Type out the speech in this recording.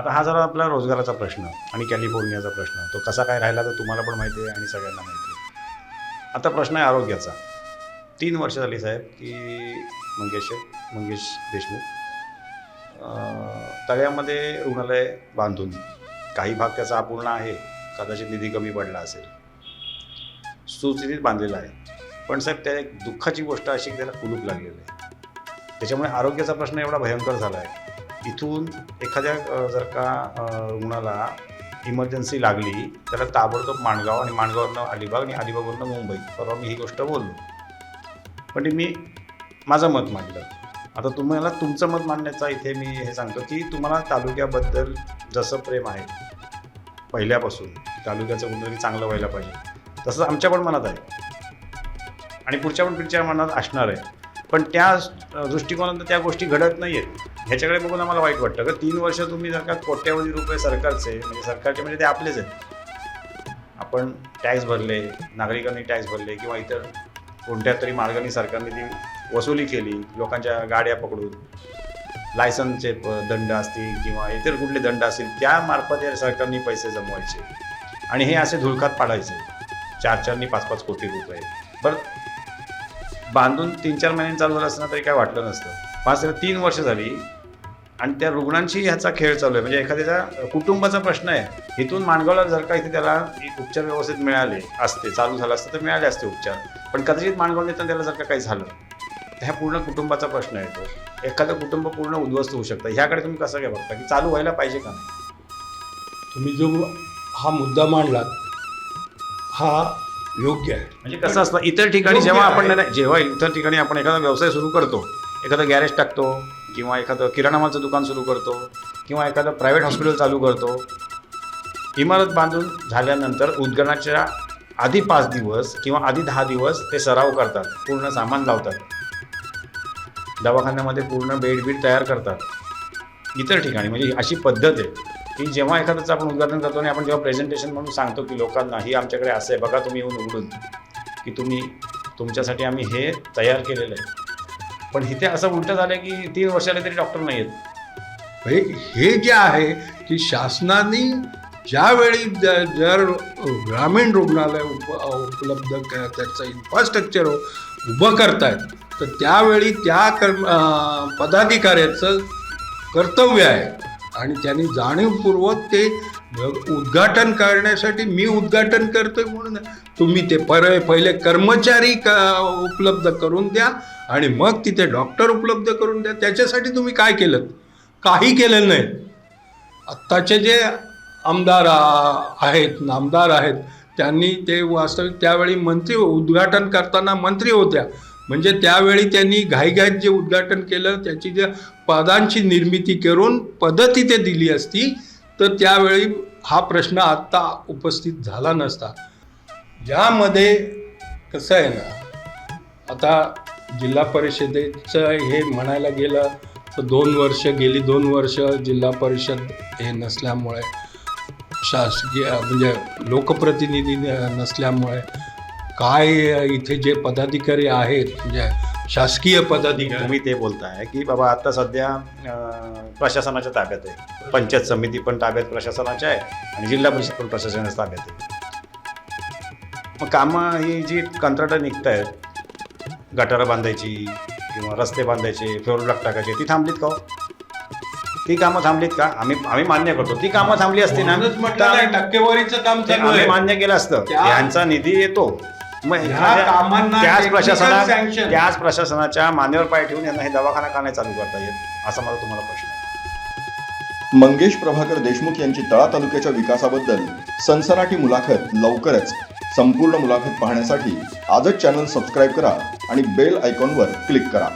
आता हा जरा आपला रोजगाराचा प्रश्न आणि कॅलिफोर्नियाचा प्रश्न. तो कसा काय राहिला तर तुम्हाला पण माहिती आहे आणि सगळ्यांना माहिती आहे. आता प्रश्न आहे आरोग्याचा. तीन वर्ष झाली साहेब की मंगेश मंगेश देशमुख. तळ्यामध्ये रुग्णालय बांधून काही भाग त्याचा अपूर्ण आहे कदाचित निधी कमी पडला असेल. सुस्थितीत बांधलेला आहे. पण साहेब त्या एक दुःखाची गोष्ट अशी की त्याला कुलूप लागलेलं आहे. त्याच्यामुळे आरोग्याचा प्रश्न एवढा भयंकर झाला आहे इथून एखाद्या जर का रुग्णाला इमर्जन्सी लागली त्याला ताबडतोब माणगाव आणि माणगावरनं अलिबाग आणि अलिबागवरनं मुंबई परवा मी ही गोष्ट बोललो. पण ते मी माझं मत मांडलं. आता तुम्हाला तुमचं मत मांडण्याचा इथे मी हे सांगतो की तुम्हाला तालुक्याबद्दल जसं प्रेम आहे पहिल्यापासून तालुक्याचं कुठेतरी चांगलं व्हायला पाहिजे तसंच आमच्या पण मनात आहे. आणि पुढच्या पण पिढच्या मनात असणार आहे. पण त्या अ, दृष्टिकोनातून त्या गोष्टी घडत नाही आहेत ह्याच्याकडे बघून आम्हाला वाईट वाटतं. का तीन वर्ष तुम्ही जर का कोट्यावधी रुपये सरकारचे म्हणजे सरकारचे म्हणजे ते आपलेच आहेत. आपण टॅक्स भरले नागरिकांनी टॅक्स भरले किंवा इतर कोणत्या तरी मार्गाने सरकारने ती वसुली केली लोकांच्या गाड्या पकडून लायसनचे प- दंड असतील किंवा इतर कुठले दंड असतील त्यामार्फत या सरकारने पैसे जमवायचे. आणि हे असे धुळकात पाडायचे. चार चारनी पाच पाच कोटी रुपये. बरं बांधून तीन चार महिन्यांनी चालू झालं असताना तरी काय वाटलं नसतं. पाच तीन वर्ष झाली आणि त्या रुग्णांशी ह्याचा खेळ चालू आहे. म्हणजे एखाद्याच्या कुटुंबाचा प्रश्न आहे. इथून माणगावला जर का इथे त्याला उपचार व्यवस्थित मिळाले असते चालू झालं असतं तर मिळाले असते उपचार. पण कदाचित माणगाव नेताना त्याला जर का काही झालं तर ह्या पूर्ण कुटुंबाचा प्रश्न आहे तो. एखादं कुटुंब पूर्ण उद्ध्वस्त होऊ शकतं. ह्याकडे तुम्ही कसं काय बघता? की चालू व्हायला पाहिजे का नाही? तुम्ही जो हा मुद्दा मांडलात हा योग्य आहे. म्हणजे कसं असतं इतर ठिकाणी जेव्हा आपण जेव्हा इतर ठिकाणी आपण एखादा व्यवसाय सुरू करतो एखादं गॅरेज टाकतो किंवा एखादं किराणा मालचं दुकान सुरू करतो किंवा एखादं प्रायव्हेट हॉस्पिटल चालू करतो इमारत बांधून झाल्यानंतर उद्घाटनाच्या आधी पाच दिवस किंवा आधी दहा दिवस ते सराव करतात पूर्ण सामान लावतात. दवाखान्यामध्ये पूर्ण बेड बीड तयार करतात. इतर ठिकाणी म्हणजे अशी पद्धत आहे की जेव्हा एखाद्याचं आपण उद्घाटन करतो आणि आपण जेव्हा प्रेझेंटेशन म्हणून सांगतो की लोकांना ही आमच्याकडे असं आहे बघा तुम्ही येऊन उघडून की तुम्ही तुमच्यासाठी आम्ही हे तयार केलेलं आहे. पण इथे असं उलटं झालं की तीन वर्षाला तरी डॉक्टर नाही आहेत हे हे जे आहे की शासनाने ज्यावेळी ज- जर ग्रामीण रुग्णालय उप उपलब्ध त्याचं इन्फ्रास्ट्रक्चर उभं करतायत तर त्यावेळी त्या कर्म पदाधिकाऱ्याचं कर्तव्य आहे. आणि त्यांनी जाणीवपूर्वक ते उद्घाटन करण्यासाठी मी उद्घाटन करतोय म्हणून तुम्ही ते पर पहिले कर्मचारी क उपलब्ध करून द्या आणि मग तिथे डॉक्टर उपलब्ध करून द्या. त्याच्यासाठी तुम्ही काय केलं? काही केलेलं नाही. आत्ताचे जे आमदार आहेत नामदार आहेत त्यांनी ते वास्तविक त्यावेळी मंत्री हो- उद्घाटन करताना मंत्री होत्या. म्हणजे त्यावेळी त्यांनी घाईघाईत जे उद्घाटन केलं त्याची जे पदांची निर्मिती करून पदं तिथे दिली असती तर त्यावेळी हा प्रश्न आत्ता उपस्थित झाला नसता. ज्यामध्ये कसं आहे ना आता जिल्हा परिषदेचं हे म्हणायला गेलं तर दोन वर्ष गेली दोन वर्ष जिल्हा परिषद हे नसल्यामुळे शासकीय म्हणजे लोकप्रतिनिधी न- नसल्यामुळे काय इथे जे पदाधिकारी आहेत म्हणजे शासकीय पदाधिकारी. तुम्ही ते बोलताय की बाबा आता सध्या अं, प्रशासनाच्या ताब्यात आहे. पंचायत समिती पण ताब्यात प्रशासनाच्या आहे आणि जिल्हा परिषद पण प्रशासनाच्या ताब्यात आहे. मग कामं ही जी कंत्राटं निघत आहेत गटारं बांधायची किंवा रस्ते बांधायचे फ्लोर ब्लॉक टाकायचे ती थांबलीत का हो? ती कामं थांबलीत का? आम्ही आम्ही मान्य करतो. ती कामं थांबली असती ना म्हणूनच म्हटलं नाही, टक्केवारीचं काम ते चालू आम्ही आहे. मान्य केलं असतं. त्या- यांचा निधी येतो. मग ह्या एखाद्या- कामांना त्याच technical प्रशासना sanction. त्याच प्रशासनाच्या मान्यवर पाय ठेवून यांना हे दवाखाना का नाही चालू करता येत? असा मला तुम्हाला प्रश्न आहे. मंगेश प्रभाकर देशमुख यांची तळा तालुक्याच्या विकासाबद्दल सनसनाटी मुलाखत लवकरच संपूर्ण मुलाखत पाहण्यासाठी आजच चॅनल सबस्क्राईब करा आणि बेल आयकॉनवर क्लिक करा.